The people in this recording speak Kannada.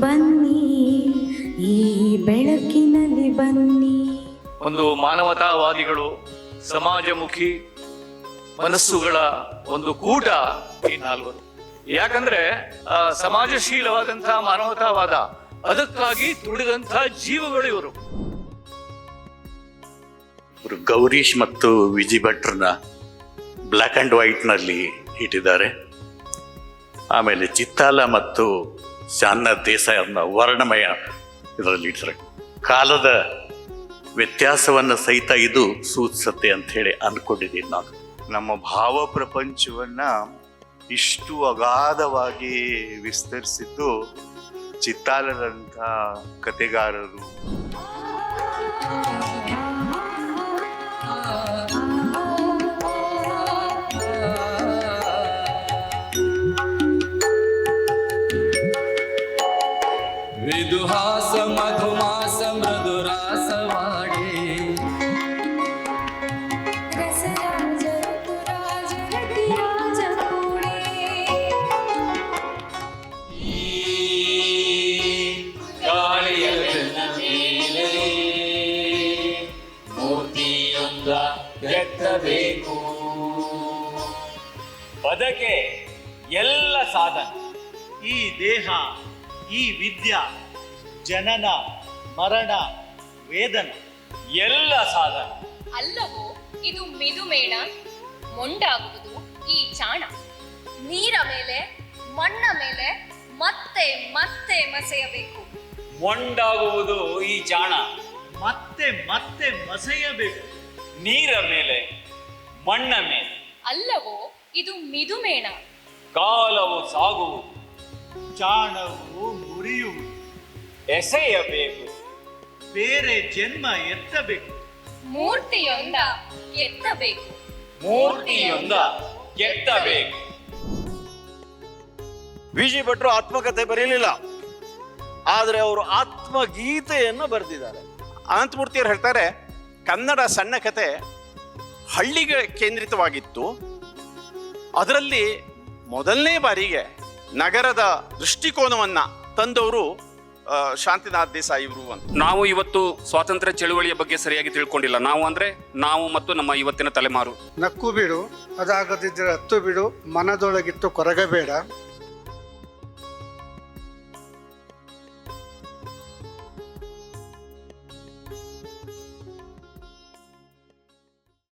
ಬನ್ನಿ ಈ ಬೆಳಕಿನಲ್ಲಿ ಬನ್ನಿ. ಒಂದು ಮಾನವತಾವಾದಿಗಳು ಸಮಾಜಮುಖಿ ಮನಸ್ಸುಗಳ ಒಂದು ಕೂಟ ಈ ನಾಲ್ವರು. ಯಾಕಂದ್ರೆ ಆ, ಸಮಾಜಶೀಲವಾದಂತಹ ಮಾನವತಾವಾದ ಅದಕ್ಕಾಗಿ ತುಡಿದಂತಹ ಜೀವಗಳು ಇವರು. ಇವರು ಗೌರೀಶ್ ಮತ್ತು ವಿಜಿ ಭಟ್ರನ್ನ ಬ್ಲ್ಯಾಕ್ ಆ್ಯಂಡ್ ವೈಟ್ನಲ್ಲಿ ಇಟ್ಟಿದ್ದಾರೆ. ಆಮೇಲೆ ಚಿತ್ತಾಲ ಮತ್ತು ಶಾನ್ನ ದೇಸಾಯನ್ನ ವರ್ಣಮಯ ಇದರಲ್ಲಿ ಇಡ್ತಾರೆ ಕಾಲದ ವ್ಯತ್ಯಾಸವನ್ನು ಸಹಿತ ಇದು ಸೂಚಿಸುತ್ತೆ ಅಂತ ಹೇಳಿ ಅಂದ್ಕೊಂಡಿದ್ದೀನಿ ನಾನು. ನಮ್ಮ ಭಾವ ಪ್ರಪಂಚವನ್ನ ಇಷ್ಟು ಅಗಾಧವಾಗಿ ವಿಸ್ತರಿಸಿದ್ದು ಚಿತ್ತಾಲರಂಥ ಕತೆಗಾರರು ವಿದುಹಾಸ ಮಧುಮಾಸ ಮೃದುರಾಸವಾಡಿ ಎತ್ತಬೇಕು. ಬದಕೆ ಎಲ್ಲ ಸಾಧನ. ಈ ದೇಹ ಈ ವಿದ್ಯ ಜನನ ಮರಣ ವೇದನ ಎಲ್ಲ ಸಾಧನ. ಅಲ್ಲವೋ ಇದು ಮಿದುಮೇಣ ಮೊಂಡಾಗುವುದು ಈ ಚಾಣ. ನೀರ ಮೇಲೆ ಮಣ್ಣ ಮೇಲೆ ಮತ್ತೆ ಮತ್ತೆ ಮಸೆಯಬೇಕು. ಮೊಂಡಾಗುವುದು ಈ ಚಾಣ. ಮತ್ತೆ ಮತ್ತೆ ಮಸೆಯಬೇಕು. ನೀರ ಮೇಲೆ ಮಣ್ಣ ಮೇಲೆ. ಅಲ್ಲವೋ ಇದು ಮಿದುಮೇಣ ಕಾಲವು ಸಾಗುವುದು. ಚಾಣವು ಮುರಿಯು ಎಸೆಯಬೇಕು. ಬೇರೆ ಜನ್ಮ ಎತ್ತಬೇಕು. ಮೂರ್ತಿಯೊಂದ ಎತ್ತಬೇಕು. ಮೂರ್ತಿಯೊಂದ ಎತ್ತಬೇಕು. ವಿಜಿ ಭಟ್ರು ಆತ್ಮಕಥೆ ಬರೀಲಿಲ್ಲ. ಆದರೆ ಅವರು ಆತ್ಮಗೀತೆಯನ್ನು ಬರೆದಿದ್ದಾರೆ. ಅನಂತಮೂರ್ತಿಯವರು ಹೇಳ್ತಾರೆ ಕನ್ನಡ ಸಣ್ಣ ಕತೆ ಹಳ್ಳಿಗೆ ಕೇಂದ್ರಿತವಾಗಿತ್ತು. ಅದರಲ್ಲಿ ಮೊದಲನೇ ಬಾರಿಗೆ ನಗರದ ದೃಷ್ಟಿಕೋನವನ್ನ ತಂದವರು ಶಾಂತಿನಾಥ್ ದೇಸಾಯಿ ಇವರು ಅಂತ. ನಾವು ಇವತ್ತು ಸ್ವಾತಂತ್ರ್ಯ ಚಳುವಳಿಯ ಬಗ್ಗೆ ಸರಿಯಾಗಿ ತಿಳ್ಕೊಂಡಿಲ್ಲ. ನಾವು ಅಂದ್ರೆ ನಾವು ಮತ್ತು ನಮ್ಮ ಇವತ್ತಿನ ತಲೆಮಾರು. ನಕ್ಕು ಬಿಡು ಅದಾಗದಿದ್ದರೆ ಹತ್ತು ಬಿಡು ಮನದೊಳಗಿತ್ತು ಕೊರಗಬೇಡ.